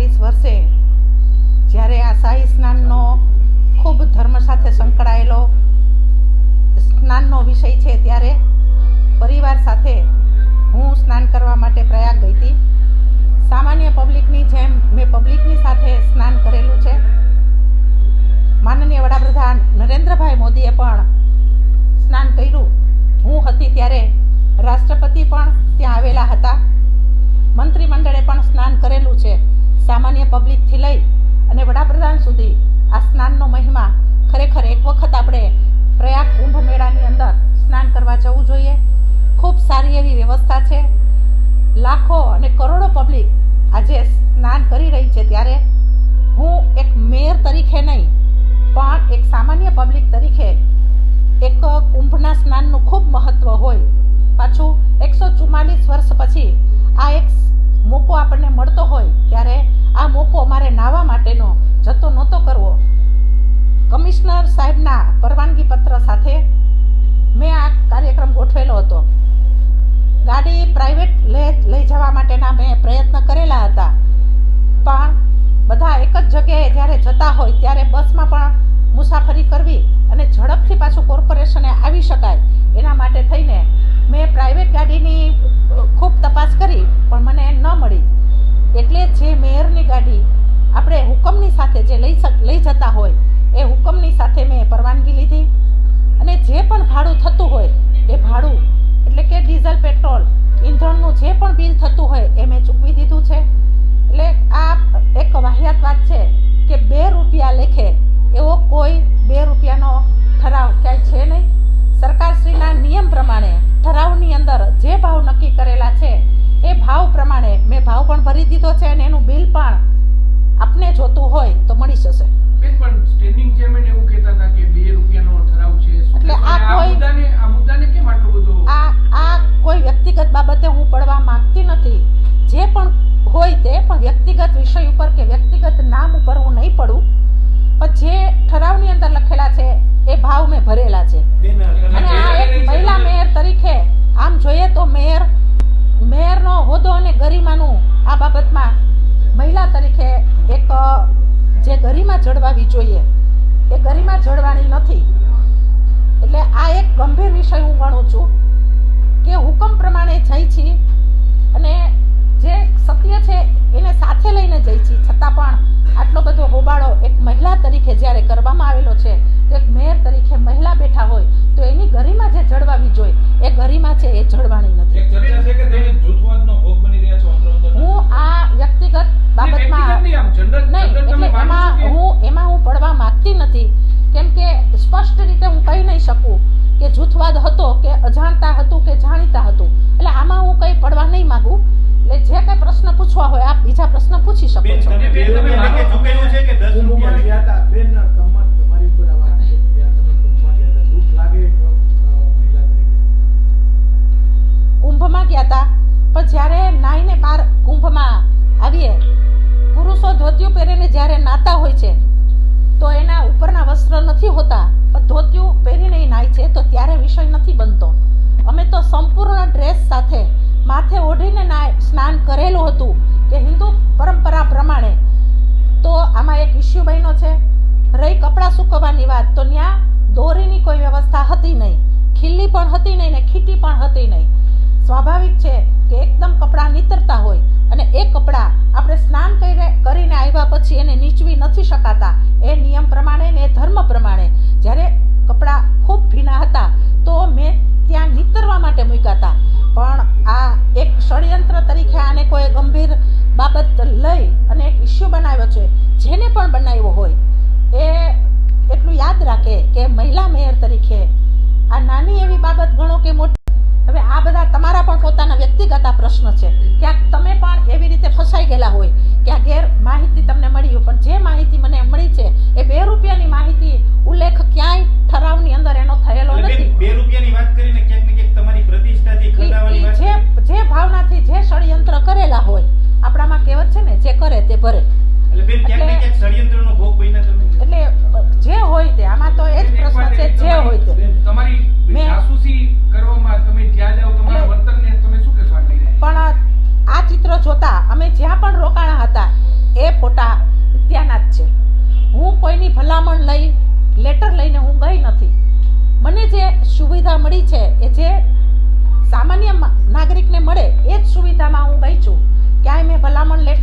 ઓગણચાલીસ વર્ષે જ્યારે આ શાહી સ્નાનનો ખૂબ ધર્મ સાથે સંકળાયેલો સ્નાનનો વિષય છે ત્યારે સારી એવી વ્યવસ્થા છે. લાખો અને કરોડો પબ્લિક આજે સ્નાન કરી રહી છે ત્યારે હું એક મેયર તરીકે નહીં, પણ એક સામાન્ય પબ્લિક તરીકે અપવાદ હતો કે અજાણતા હતું કે જાણીતા હતું? એટલે આમાં હું કંઈ પડવા નહીં માગું. એટલે જે કંઈ પ્રશ્ન પૂછવા હોય આપ બીજા પ્રશ્ન પૂછી શકો છો. ઢીલી પણ હતી નહીં ને ખીટી પણ હતી નહીં. સ્વાભાવિક છે કે એકદમ કપડાં નીતરતા હોય અને એ કપડાં આપણે સ્નાન કરીને કરીને આવ્યા પછી એને નીચવી નથી શકાતા. એ નિયમ પ્રમાણે ને ધર્મ પ્રમાણે. જ્યારે કપડાં ખૂબ ભીના હતા તો મેં ત્યાં નીતરવા માટે મૂક્યા હતા. પણ આ એક ષડયંત્ર તરીકે આને કોઈ ગંભીર બાબત લઈ અને એક ઇસ્યુ બનાવ્યો છે. જેને પણ બનાવ્યો મળી છે, એ જે સામાન્ય નાગરિકને મળે, એ જ સુવિધામાં હું ગઈ છું. ક્યાંય મેં ભલામણ લેટર